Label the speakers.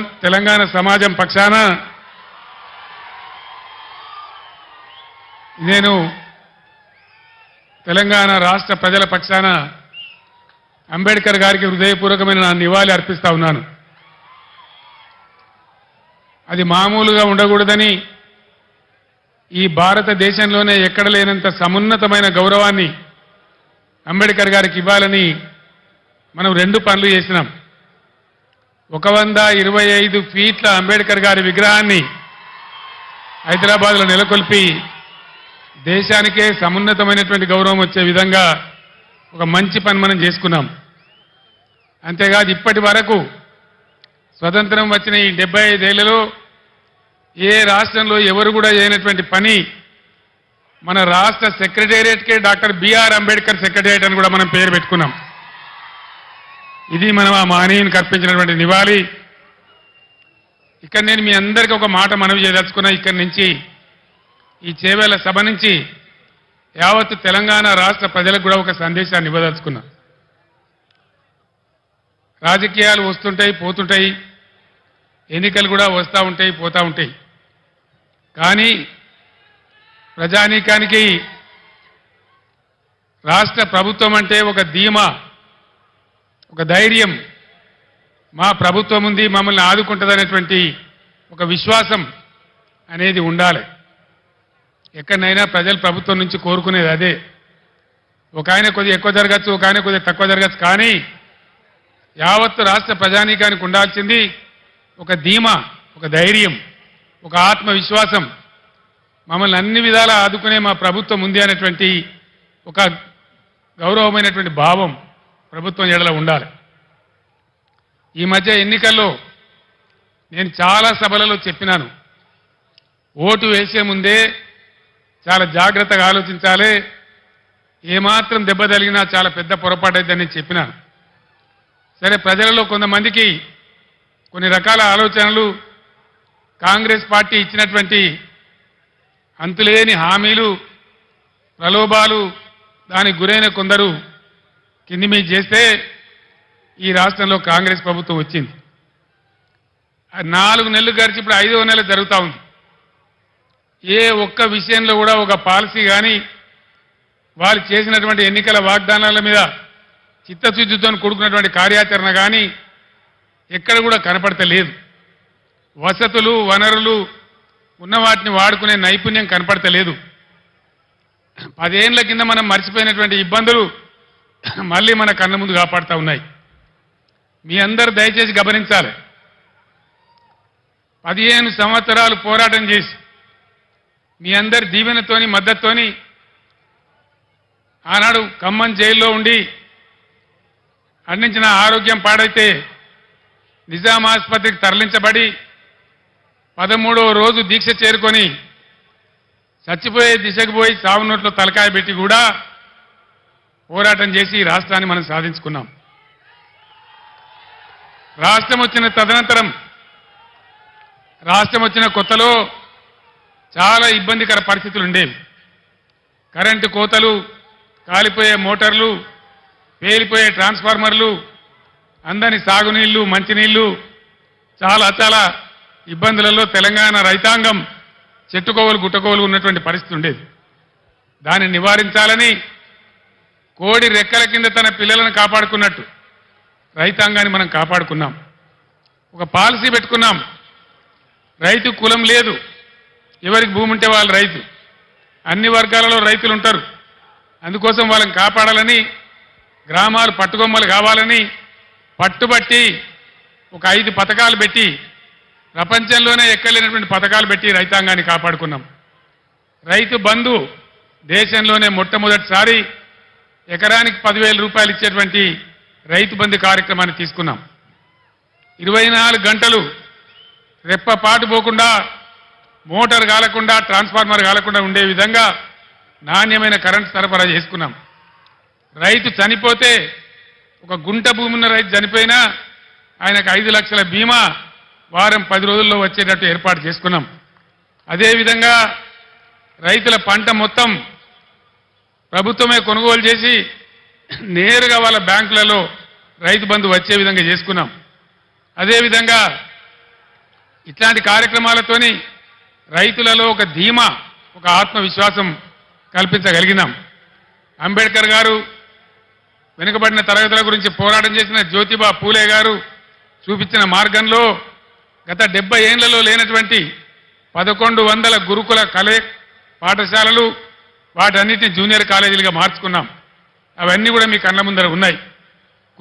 Speaker 1: తెలంగాణ సమాజం పక్షాన నేను తెలంగాణ రాష్ట్ర ప్రజల పక్షాన అంబేద్కర్ గారికి హృదయపూర్వకమైన నా నివాళి అర్పిస్తా ఉన్నాను. అది మామూలుగా ఉండకూడదని ఈ భారతదేశంలోనే ఎక్కడ లేనంత సమున్నతమైన గౌరవాన్ని అంబేద్కర్ గారికి ఇవ్వాలని మనం రెండు పనులు చేసినాం. ఒక వంద ఇరవై ఐదు ఫీట్ల అంబేద్కర్ గారి విగ్రహాన్ని హైదరాబాద్లో నెలకొల్పి దేశానికే సమున్నతమైనటువంటి గౌరవం వచ్చే విధంగా ఒక మంచి పని మనం చేసుకున్నాం. అంతేకాదు ఇప్పటి వరకు స్వతంత్రం వచ్చిన ఈ డెబ్బై ఐదేళ్ళలో ఏ రాష్ట్రంలో ఎవరు కూడా చేయనటువంటి పని మన రాష్ట్ర సెక్రటేరియట్కే డాక్టర్ బిఆర్ అంబేద్కర్ సెక్రటేరియట్ అని కూడా మనం పేరు పెట్టుకున్నాం. ఇది మనం ఆ మహనీయునికి అర్పించినటువంటి నివాళి. ఇక్కడ నేను మీ అందరికీ ఒక మాట మనవి చేయదలుచుకున్నా. ఇక్కడి నుంచి ఈ చేవేళ్ళ సభ నుంచి యావత్ తెలంగాణ రాష్ట్ర ప్రజలకు కూడా ఒక సందేశాన్ని ఇవ్వదలుచుకున్నా. రాజకీయాలు వస్తుంటాయి పోతుంటాయి. ఎన్నికలు కూడా వస్తూ ఉంటాయి పోతూ ఉంటాయి. కానీ ప్రజానీకానికి రాష్ట్ర ప్రభుత్వం అంటే ఒక ధీమా. ఒక ధైర్యం మా ప్రభుత్వం ఉంది మమ్మల్ని ఆదుకుంటుందనేటువంటి ఒక విశ్వాసం అనేది ఉండాలి. ఎక్కడనైనా ప్రజలు ప్రభుత్వం నుంచి కోరుకునేది అదే. ఒక ఆయన కొద్దిగా ఎక్కువ జరగచ్చు ఒక ఆయన కొద్దిగా తక్కువ జరగచ్చు కానీ యావత్తు రాష్ట్ర ప్రజానీకానికి ఉండాల్సింది ఒక ధీమా ఒక ధైర్యం ఒక ఆత్మవిశ్వాసం. మమ్మల్ని అన్ని విధాలా ఆదుకునే మా ప్రభుత్వం ఉంది అనేటువంటి ఒక గౌరవమైనటువంటి భావం. ప్రభుత్వం ఎడల ఉండాలి. ఈ మధ్య ఎన్నికల్లో నేను చాలా సభలలో చెప్పినాను. ఓటు వేసే ముందే చాలా జాగ్రత్తగా ఆలోచించాలి. ఏమాత్రం దెబ్బ తగిలినా చాలా పెద్ద పొరపాటు అయిద్దని చెప్పినాను. సరే ప్రజలలో కొంతమందికి కొన్ని రకాల ఆలోచనలు కాంగ్రెస్ పార్టీ ఇచ్చినటువంటి అంతులేని హామీలు ప్రలోభాలు దానికి గురైన కొందరు కింది మీద చేస్తే ఈ రాష్ట్రంలో కాంగ్రెస్ ప్రభుత్వం వచ్చింది. నాలుగు నెలలు గడిచి ఇప్పుడు ఐదవ నెల జరుగుతూ ఉంది. ఏ ఒక్క విషయంలో కూడా ఒక పాలసీ కానీ వాళ్ళు చేసినటువంటి ఎన్నికల వాగ్దానాల మీద చిత్తశుద్ధితో కూడుకున్నటువంటి కార్యాచరణ కానీ ఎక్కడ కూడా కనపడతలేదు. వసతులు వనరులు ఉన్న వాటిని వాడుకునే నైపుణ్యం కనపడతలేదు. పదేళ్ళ కింద మనం మర్చిపోయినటువంటి ఇబ్బందులు మళ్ళీ మన కళ్ళ ముందు కాపాడుతూ ఉన్నాయి. మీ అందరు దయచేసి గమనించాలి. పదిహేను సంవత్సరాలు పోరాటం చేసి మీ అందరి దీవెనతోని మద్దతుతోని ఆనాడు ఖమ్మం జైల్లో ఉండి అందించిన ఆరోగ్యం పాడైతే నిజాం ఆసుపత్రికి తరలించబడి పదమూడవ రోజు దీక్ష చేరుకొని చచ్చిపోయే దిశకు పోయి సావునోట్లో తలకాయ పెట్టి కూడా పోరాటం చేసి ఈ రాష్ట్రాన్ని మనం సాధించుకున్నాం. రాష్ట్రం వచ్చిన తదనంతరం రాష్ట్రం వచ్చిన కొత్తలో చాలా ఇబ్బందికర పరిస్థితులు ఉండేవి. కరెంటు కోతలు కాలిపోయే మోటార్లు పేలిపోయే ట్రాన్స్ఫార్మర్లు అందని సాగునీళ్ళు మంచినీళ్ళు చాలా చాలా ఇబ్బందులలో తెలంగాణ రైతాంగం చెట్టుకోవలు గుట్టకోవలు ఉన్నటువంటి పరిస్థితి ఉండేది. దాన్ని నివారించాలని కోడి రెక్కల కింద తన పిల్లలను కాపాడుకున్నట్టు. రైతాంగాన్ని మనం కాపాడుకున్నాం. ఒక పాలసీ పెట్టుకున్నాం. రైతు కులం లేదు. ఎవరికి భూమి ఉంటే వాళ్ళు రైతు. అన్ని వర్గాలలో రైతులు ఉంటారు. అందుకోసం వాళ్ళని కాపాడాలని గ్రామాలు పట్టుకొమ్మలు కావాలని పట్టుబట్టి ఒక ఐదు పథకాలు పెట్టి ప్రపంచంలోనే ఎక్కలేనటువంటి పథకాలు పెట్టి రైతాంగాన్ని కాపాడుకున్నాం. రైతు బంధు దేశంలోనే మొట్టమొదటిసారి ఎకరానికి పదివేల రూపాయలు ఇచ్చేటువంటి రైతు బంధు కార్యక్రమాన్ని తీసుకున్నాం. ఇరవై నాలుగు గంటలు రెప్పపాటు పోకుండా మోటార్ కాలకుండా ట్రాన్స్ఫార్మర్ కాలకుండా ఉండే విధంగా నాణ్యమైన కరెంట్ సరఫరా చేసుకున్నాం. రైతు చనిపోతే ఒక గుంట భూమి ఉన్న రైతు చనిపోయినా ఆయనకు ఐదు లక్షల బీమా వారం పది రోజుల్లో వచ్చేటట్టు ఏర్పాటు చేసుకున్నాం. అదేవిధంగా రైతుల పంట మొత్తం ప్రభుత్వమే కొనుగోలు చేసి నేరుగా వాళ్ళ బ్యాంకులలో రైతు బంధు వచ్చే విధంగా చేసుకున్నాం. అదేవిధంగా ఇట్లాంటి కార్యక్రమాలతోని రైతులలో ఒక ధీమా ఒక ఆత్మవిశ్వాసం కల్పించగలిగినాం. అంబేద్కర్ గారు వెనుకబడిన తరగతుల గురించి పోరాటం చేసిన జ్యోతిబా పూలే గారు చూపించిన మార్గంలో గత డెబ్బై ఏళ్ళలో లేనటువంటి పదకొండు వందల గురుకుల కలే పాఠశాలలు వాటన్నిటిని జూనియర్ కాలేజీలుగా మార్చుకున్నాం. అవన్నీ కూడా మీ కళ్ళ ముందర ఉన్నాయి.